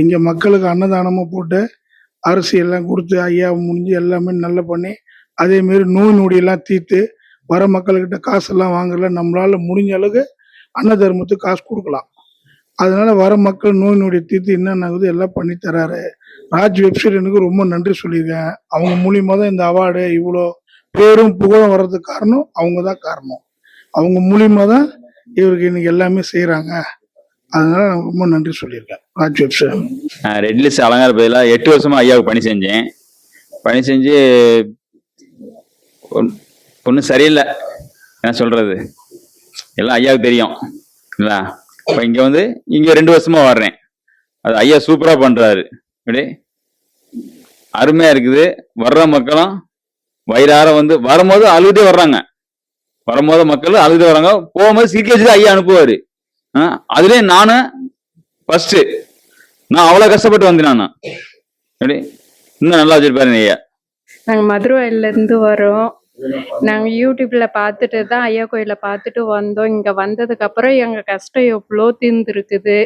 இங்க மக்களுக்கு அன்னதானமும் போட்டு அரிசி எல்லாம் கொடுத்து ஐயா முடிஞ்சு எல்லாமே நல்லா பண்ணி அதே நோய் நொடியெல்லாம் தீர்த்து வர மக்கள்கிட்ட காசெல்லாம் வாங்கல நம்மளால முடிஞ்ச அளவுக்கு அன்ன தர்மத்துக்கு காசு கொடுக்கலாம். அதனால வர மக்கள் நோய் நொடி தீர்த்து என்னென்னாகுது எல்லாம் பண்ணி தராரு. ராஜ் வெப்சைட் எனக்கு ரொம்ப நன்றி சொல்லியிருக்கேன். அவங்க மூலியமா தான் இந்த அவார்டு இவ்வளோ பேரும் புகழும் வர்றதுக்கு காரணம் அவங்க தான் காரணம். அவங்க மூலியமா தான் இவருக்கு இன்னைக்கு எல்லாமே செய்கிறாங்க அதனால நான் ரொம்ப நன்றி சொல்லியிருக்கேன். ரெட் லிஸ்ட் அலங்கார பதிலாக எட்டு வருஷமா ஐயாவுக்கு பணி செஞ்சேன். பணி செஞ்சு ஒன்றும் சரியில்லை. என்ன சொல்றது? எல்லாம் ஐயாவுக்கு தெரியும். இல்லைங்களா? இப்போ இங்கே வந்து இங்கே ரெண்டு வருஷமா வர்றேன். அது ஐயா சூப்பராக பண்ணுறாரு இப்படி அருமையாக இருக்குது. வர்ற மக்களும் வயிறார வந்து வரும்போது அழுதுட்டே வர்றாங்க. வரும்போது மக்கள் அழுதுட்டே வர்றாங்க. போகும்போது சிரிக்க வச்சு ஐயா அனுப்புவார். ஆ, நானும் ஃபர்ஸ்ட் நான் அவ்வளவு கஷ்டப்பட்டு வந்தேன் நான். எப்படி? இன்னும் நல்லா வச்சிருப்பாரு ஐயா. நாங்க மதுரையில இருந்து வரோம். நாங்க யூடியூப்ல பார்த்துட்டு தான் ஐயா கோயில பார்த்துட்டு வந்தோம். இங்க வந்ததுக்கு அப்புறம் எங்க கஷ்டம் எவ்வளோ தீர்ந்துருக்குது.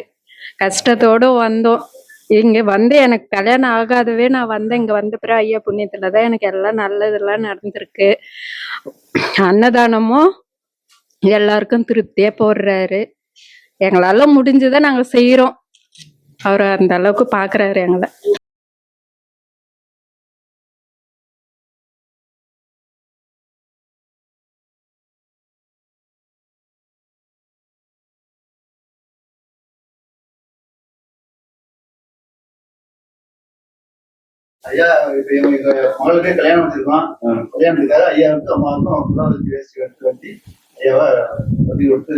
கஷ்டத்தோட வந்தோம். இங்க வந்து எனக்கு கல்யாணம் ஆகாதவே நான் வந்தேன். இங்க வந்த பிறகு ஐயா புண்ணியத்துல தான் எனக்கு எல்லாம் நல்லதெல்லாம் நடந்திருக்கு. அன்னதானமும் எல்லாருக்கும் திருப்தியா போடுறாரு. எங்களால முடிஞ்சதை நாங்க செய்யறோம் அவர் அந்த அளவுக்கு பாக்குறாரு எங்களை. ஐயா இப்ப இவங்க எங்க மகளுக்கே கல்யாணம் வச்சிருக்கோம். கல்யாணத்துக்காக ஐயாவுக்கு அம்மாவுக்கும் அப்புறம் வேஸ்ட் எடுத்து வண்டி ஐயாவை வண்டி கொடுத்து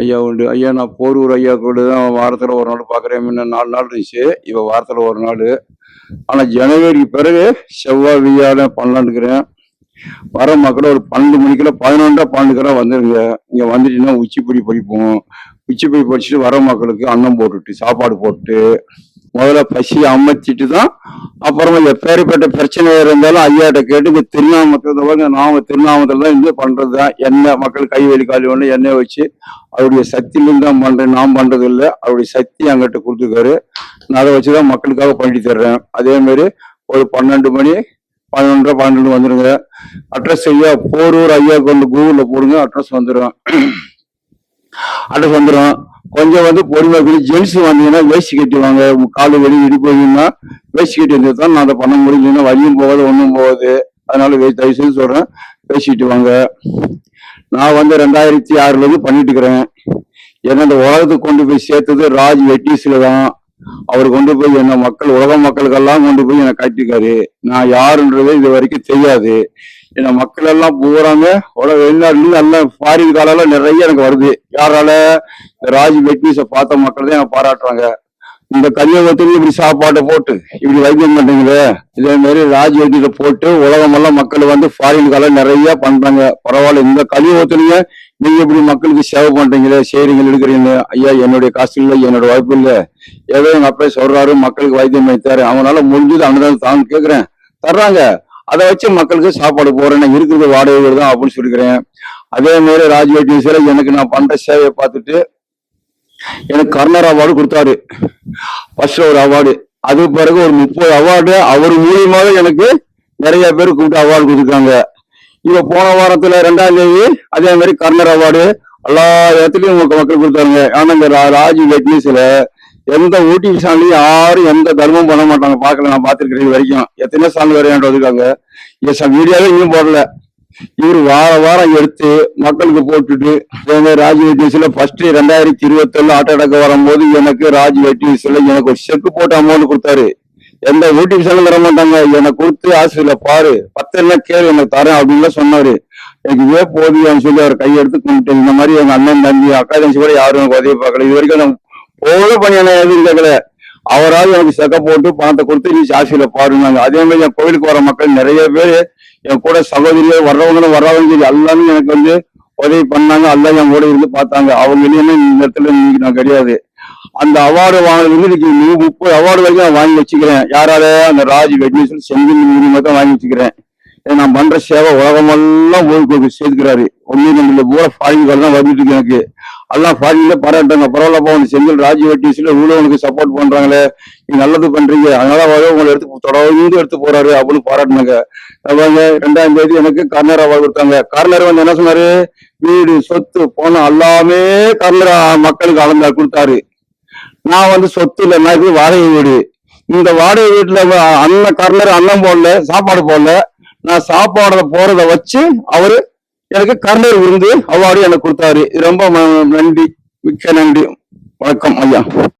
ஐயா உண்டு. ஐயா நான் போரூர் ஐயா கூட தான் வாரத்தில் ஒரு நாள் பார்க்குறேன் முன்ன நாலு நாள் இருந்துச்சு. இப்போ வாரத்தில் ஒரு நாள். ஆனால் ஜனவரிக்கு பிறகு செவ்வாய் வியாழன் பண்ணலான்னுக்கிறேன். வர மக்கள் ஒரு பன்னெண்டு மணிக்குள்ள பதினொன்றா பன்னெண்டுக்கெல்லாம் வந்துருங்க. இங்கே வந்துட்டீங்கன்னா உச்சிப்படி படிப்போம். உச்சிப்படி படிச்சுட்டு வர மக்களுக்கு அன்னம் போட்டுட்டு சாப்பாடு போட்டு முதல்ல பசி அமைச்சிட்டு தான் அப்புறமா எப்பேற்பட்ட பிரச்சனை இருந்தாலும் ஐயாட்ட கேட்டு இந்த திருநாமத்தில் நாம திருநாமத்தில் தான் இருந்து பண்றது? தான் என்ன மக்கள் கை வலி காலி ஒன்று எண்ணெய் வச்சு அவருடைய சக்தியிலும் தான் பண்றேன் நான் பண்றது இல்லை அவருடைய சக்தி அங்கிட்ட கொடுத்துருக்காரு. நான் அதை வச்சு தான் மக்களுக்காக பண்ணி தர்றேன். அதே மாதிரி ஒரு பன்னெண்டு மணி பதினொன்றரை பன்னெண்டு வந்துடுங்க அட்ரஸ் ஐயா போரூர் ஐயா கொண்டு கூகுளில் போடுங்க அட்ரஸ் வந்துடும் அட்ரஸ் வந்துடும் கொஞ்சம் வந்து பொறுமையாக கூட. ஜென்ஸ் வந்தீங்கன்னா வேஸ்ட் கட்டிவாங்க காலு வெளியே இடுப்பு வலின்னா வேஷ்டி கட்டி இருந்தால் தான் நான் அதை பண்ண முடியும் வழியும் போகாது ஒன்றும் போகாது. அதனால தயவு செய்து சொல்கிறேன் பேசிட்டு வாங்க நான் வந்து ரெண்டாயிரத்தி ஆறுலேருந்து பண்ணிட்டு இருக்கிறேன். ஏன்னா இந்த உலகத்துக்கு கொண்டு போய் சேர்த்தது ராஜ் வெட்டிஸில் தான். அவர் கொண்டு போய் என்ன மக்கள் உலக மக்களுக்கெல்லாம் கொண்டு போய் என்னை காட்டிருக்காரு நான் யாருன்றது இது வரைக்கும் தெரியாது. ஏன்னா மக்கள் எல்லாம் போறாங்க. உலக வெளிநாட்டுல எல்லாம் ஃபாரின் காலெல்லாம் நிறைய எனக்கு வருது. யாரால இந்த ராஜ் வெட்னிஸை பார்த்த மக்கள் தான் எனக்கு பாராட்டுறாங்க. இந்த கன்னியாகுமரி இப்படி சாப்பாட்டை போட்டு இப்படி வைத்தியம் பண்றீங்களே? இதே மாதிரி ராஜ் வெட்டியில போட்டு உலகமெல்லாம் மக்கள் வந்து ஃபாரின் காலம் நிறைய பண்றாங்க. பரவாயில்ல இந்த கலியுகத்திலேயே நீங்க இப்படி மக்களுக்கு சேவை பண்றீங்களே? செய்றீங்க எடுக்கிறீங்க ஐயா என்னுடைய காசு இல்லை என்னோட வாய்ப்பு இல்லை. ஏதோ எங்க அப்பா சொல்றாரு மக்களுக்கு வைத்தியம் வைத்தாரு அவனால முடிஞ்சது அன்னதான் தான் கேக்குறேன். தர்றாங்க. அதை வச்சு மக்களுக்கு சாப்பாடு போறேன் நான் இருக்கிறது வாடகை தான் அப்படின்னு சொல்லிக்கிறேன். அதே மாதிரி ராஜ் வெட்டிஸ்ல எனக்கு நான் பண்ற சேவையை பார்த்துட்டு எனக்கு கர்னர் அவார்டு கொடுத்தாரு. ஃபர்ஸ்ட் ஒரு அவார்டு. அது பிறகு ஒரு முப்பது அவார்டு அவர் மூலியமாக எனக்கு நிறைய பேர் கூப்பிட்டு அவார்டு கொடுத்துருக்காங்க. இப்ப போன வாரத்துல ரெண்டாம் தேதி அதே மாதிரி கர்னர் அவார்டு எல்லா இடத்துலயும் உங்களுக்கு மக்கள் கொடுத்தாங்க ஆனா இந்த ரா- ராஜ் வெட்னிஸ்ல எந்த ஊட்டி சாலையும் யாரும் எந்த தர்மம் பண்ண மாட்டாங்க. பார்க்கல நான் பார்த்திருக்கிறேன் இது வரைக்கும். எத்தனை சாங் வரையாண்டு வந்திருக்காங்க எஸ் வீடியோவே இன்னும் போடல. இவர் வார வாரம் எடுத்து மக்களுக்கு போட்டுட்டு அதே ராஜ் வெட்டிஸ்ல ஃபர்ஸ்ட் ரெண்டாயிரத்தி இருபத்தொன்னு ஆட்டோ அடக்க வரும்போது எனக்கு ராஜ் வெட்டிஸ்ல எனக்கு ஒரு செக் போட்டு அமௌண்ட் கொடுத்தாரு. எந்த யூடியூப் சேனல் தர மாட்டாங்க. எனக்கு கொடுத்து ஆசிரியர்ல பாரு. பத்து என்ன கேளு எனக்கு தரேன் அப்படின்னு சொன்னாரு. எனக்கு இதே போதும் சொல்லி அவர் கையெடுத்து கும்பிட்டு இந்த மாதிரி எங்க அண்ணன் தம்பி அக்கா தங்கச்சி கூட யாரும் எனக்கு உதவி பார்க்கல. இது வரைக்கும் நான் பணியான எதுவும் கேட்கல அவரால் எனக்கு செக்க போட்டு பணத்தை கொடுத்து நீ சாசியில பாருனாங்க அதே மாதிரி என் கோவிலுக்கு வர மக்கள் நிறைய பேர் என் கூட சகோதரியே வர்றவங்களும் வர்றவங்க சரி எல்லாமே எனக்கு வந்து உதவி பண்ணாங்க எல்லாம் என் கூட இருந்து பார்த்தாங்க அவங்க இல்லைன்னா இந்த இடத்துல இன்னைக்கு நான் கிடையாது அந்த அவார்டு வாங்கினது இன்னைக்கு நூ- முப்பது அவார்டு வரைக்கும் நான் வாங்கி வச்சுக்கிறேன் யாரால அந்த ராஜ் வெட்னேஸ்வரன் செந்தில் மூலியமா தான் வாங்கி வச்சுக்கிறேன் ஏன்னா நான் பண்ற சேவை உலகமெல்லாம் ஓய்வு சேர்த்துக்கிறாரு ஒண்ணு நம்மள பூரா ஃபாரின் தான் வந்துட்டு இருக்கு எனக்கு எல்லாம் ஃபாரின்ல பாராட்டாங்க பரவாயில்லப்பா உனக்கு செந்தில் ராஜ் வெட்டிஸ்ல இவ்வளோ உனக்கு சப்போர்ட் பண்றாங்களே. நீங்க நல்லது பண்றீங்க. அதனால உங்களை எடுத்து தொடர்ந்து எடுத்து போறாரு அப்படின்னு பாராட்டினாங்க. அவங்க ரெண்டாயிரம் தேதி எனக்கு கர்னர் அவார்டு கொடுத்தாங்க. கர்னர் வந்து என்ன சொன்னாரு? வீடு சொத்து பணம் எல்லாமே கர்னர் மக்களுக்கு அளந்தா கொடுத்தாரு. நான் வந்து சொத்து இல்லை நான் வாடகை வீடு. இந்த வாடகை வீட்டுல அண்ணன் கர்னர் அண்ணன் போடல சாப்பாடு போடல. நான் சாப்பாடுல போறத வச்சு அவரு எனக்கு கர்னர் விருந்து அவார்டு எனக்கு கொடுத்தாரு. இது ரொம்ப நன்றி. மிக்க நன்றி. வணக்கம் ஐயா.